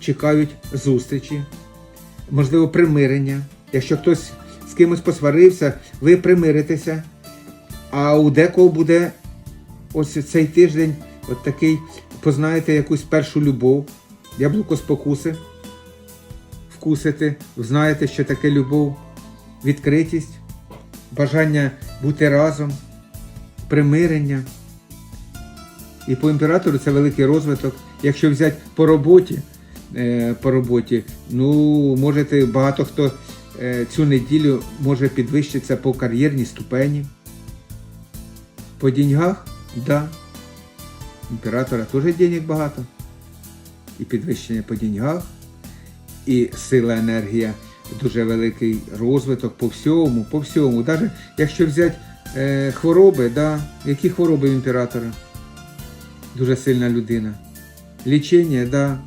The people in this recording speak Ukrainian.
чекають зустрічі, можливо, примирення. Якщо хтось з кимось посварився, ви примиритеся. А у декого буде ось цей тиждень от такий, познаєте якусь першу любов, яблуко спокуси, вкусите, знаєте, що таке любов, відкритість, бажання бути разом, примирення. І по імператору це великий розвиток. Якщо взяти по роботі, по роботі, ну можете багато хто е, цю неділю може підвищитися по кар'єрній ступені. По деньгах, да. Імператора теж денег багато. І підвищення по деньгах, і сила енергія, дуже великий розвиток по всьому, по всьому. Навіть якщо взяти е, хвороби, да, які хвороби в імператора? Дуже сильна людина. Лічення, да.